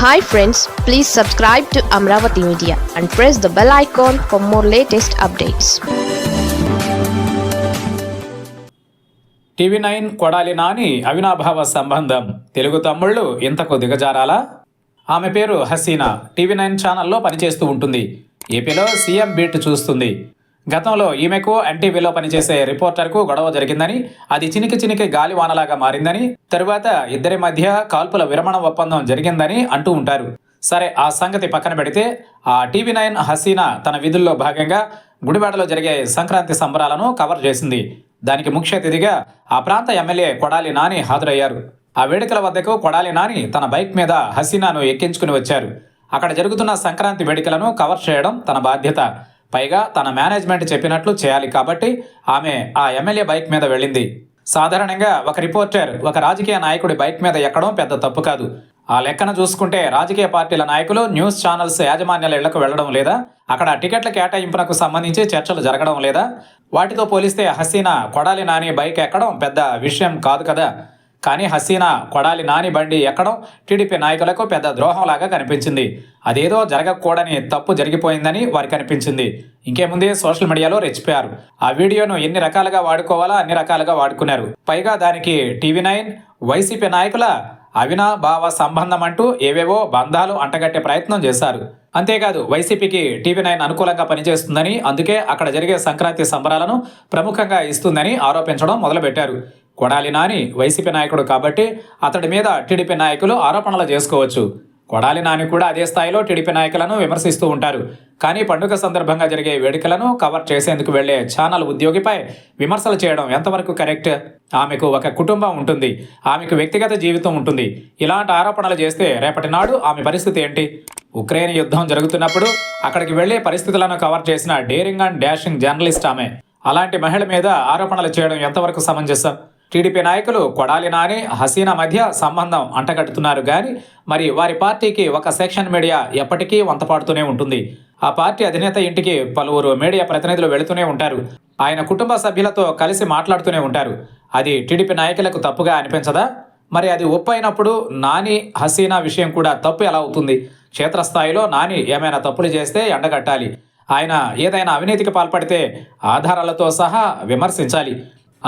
Hi friends please subscribe to Amaravati media and press the bell icon for more latest updates TV nine Kodali Nani అవినాభావ సంబంధం. తెలుగు తమ్ముళ్ళు ఇంతకు దిగజారాలా? ఆమె పేరు Hasina. TV nine ఛానల్లో పనిచేస్తూ ఉంటుంది. ఏపీలో సీఎం బీట్ చూస్తుంది. గతంలో ఈమెకు ఎన్టీవీలో పనిచేసే రిపోర్టర్కు గొడవ జరిగిందని అది చినికి చినికి గాలివానలాగా మారిందని తరువాత ఇద్దరి మధ్య కాల్పుల విరమణ ఒప్పందం జరిగిందని అంటూ ఉంటారు. సరే ఆ సంగతి పక్కన పెడితే ఆ టీవీ నైన్ హసీనా తన విధుల్లో భాగంగా గుడివాడలో జరిగే సంక్రాంతి సంబరాలను కవర్ చేసింది. దానికి ముఖ్య అతిథిగా ఆ ప్రాంత ఎమ్మెల్యే కొడాలి నాని హాజరయ్యారు. ఆ వేడుకల వద్దకు కొడాలి నాని తన బైక్ మీద హసీనాను ఎక్కించుకుని వచ్చారు. అక్కడ జరుగుతున్న సంక్రాంతి వేడుకలను కవర్ చేయడం తన బాధ్యత. పైగా తన మేనేజ్మెంట్ చెప్పినట్లు చేయాలి కాబట్టి ఆమె ఆ ఎమ్మెల్యే బైక్ మీద వెళ్ళింది. సాధారణంగా ఒక రిపోర్టర్ ఒక రాజకీయ నాయకుడి బైక్ మీద ఎక్కడం పెద్ద తప్పు కాదు. ఆ లెక్కన చూసుకుంటే రాజకీయ పార్టీల నాయకులు న్యూస్ ఛానల్స్ యాజమాన్యాల ఇళ్ళకు వెళ్ళడం లేదా అక్కడ టికెట్ల కేటాయింపునకు సంబంధించి చర్చలు జరగడం లేదా వాటితో పోలిస్తే హసీనా కొడాలి నాని బైక్ ఎక్కడం పెద్ద విషయం కాదు కదా. కానీ హసీనా కొడాలి నాని బండి ఎక్కడం టీడీపీ నాయకులకు పెద్ద ద్రోహంలాగా కనిపించింది. అదేదో జరగకూడని తప్పు జరిగిపోయిందని వారికి అనిపించింది. ఇంకేముందే సోషల్ మీడియాలో రెచ్చిపోయారు. ఆ వీడియోను ఎన్ని రకాలుగా వాడుకోవాలా అన్ని రకాలుగా వాడుకున్నారు. పైగా దానికి టీవీ నైన్ వైసీపీ నాయకుల అవినాభావ సంబంధం అంటూ ఏవేవో బంధాలు అంటగట్టే ప్రయత్నం చేశారు. అంతేకాదు వైసీపీకి టీవీ నైన్ అనుకూలంగా పనిచేస్తుందని అందుకే అక్కడ జరిగే సంక్రాంతి సంబరాలను ప్రముఖంగా ఇస్తుందని ఆరోపించడం మొదలుపెట్టారు. కొడాలి నాని వైసీపీ నాయకుడు కాబట్టి అతడి మీద టీడీపీ నాయకులు ఆరోపణలు చేసుకోవచ్చు. కొడాలి నాని కూడా అదే స్థాయిలో టీడీపీ నాయకులను విమర్శిస్తూ ఉంటారు. కానీ పండుగ సందర్భంగా జరిగే వేడుకలను కవర్ చేసేందుకు వెళ్ళే ఛానల్ ఉద్యోగిపై విమర్శలు చేయడం ఎంతవరకు కరెక్ట్? ఆమెకు ఒక కుటుంబం ఉంటుంది. ఆమెకు వ్యక్తిగత జీవితం ఉంటుంది. ఇలాంటి ఆరోపణలు చేస్తే రేపటి నాడు ఆమె పరిస్థితి ఏంటి? ఉక్రెయిన్ యుద్ధం జరుగుతున్నప్పుడు అక్కడికి వెళ్ళే పరిస్థితులను కవర్ చేసిన డేరింగ్ అండ్ డాషింగ్ జర్నలిస్ట్ ఆమె. అలాంటి మహిళ మీద ఆరోపణలు చేయడం ఎంతవరకు సమంజసం? టీడీపీ నాయకులు కొడాలి నాని హసీనా మధ్య సంబంధం అంటగట్టుతున్నారు. కానీ మరి వారి పార్టీకి ఒక సెక్షన్ మీడియా ఎప్పటికీ వంతపాడుతూనే ఉంటుంది. ఆ పార్టీ అధినేత ఇంటికి పలువురు మీడియా ప్రతినిధులు వెళుతూనే ఉంటారు. ఆయన కుటుంబ సభ్యులతో కలిసి మాట్లాడుతూనే ఉంటారు. అది టీడీపీ నాయకులకు తప్పుగా అనిపించదా? మరి అది ఒప్పు అయినప్పుడు నాని హసీనా విషయం కూడా తప్పు ఎలా అవుతుంది? క్షేత్రస్థాయిలో నాని ఏమైనా తప్పులు చేస్తే ఎండగట్టాలి. ఆయన ఏదైనా అవినీతికి పాల్పడితే ఆధారాలతో సహా విమర్శించాలి.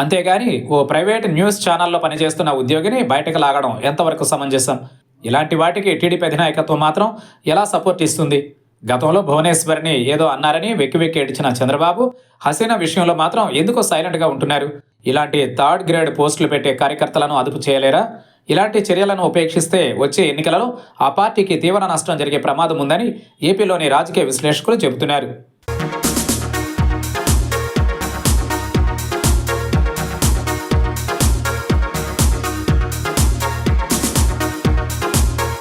అంతేగాని ఓ ప్రైవేట్ న్యూస్ ఛానల్లో పనిచేస్తున్న ఉద్యోగిని బయటకు లాగడం ఎంతవరకు సమంజసం? ఇలాంటి వాటికి టీడీపీ అధినాయకత్వం మాత్రం ఎలా సపోర్ట్ ఇస్తుంది? గతంలో భువనేశ్వరిని ఏదో అన్నారని వెక్కి వెక్కి ఏడిచిన చంద్రబాబు హసీనా విషయంలో మాత్రం ఎందుకు సైలెంట్గా ఉంటున్నారు? ఇలాంటి థర్డ్ గ్రేడ్ పోస్టులు పెట్టే కార్యకర్తలను అదుపు చేయలేరా? ఇలాంటి చర్యలను ఉపేక్షిస్తే వచ్చే ఎన్నికలలో ఆ పార్టీకి తీవ్ర నష్టం జరిగే ప్రమాదం ఉందని ఏపీలోని రాజకీయ విశ్లేషకులు చెబుతున్నారు.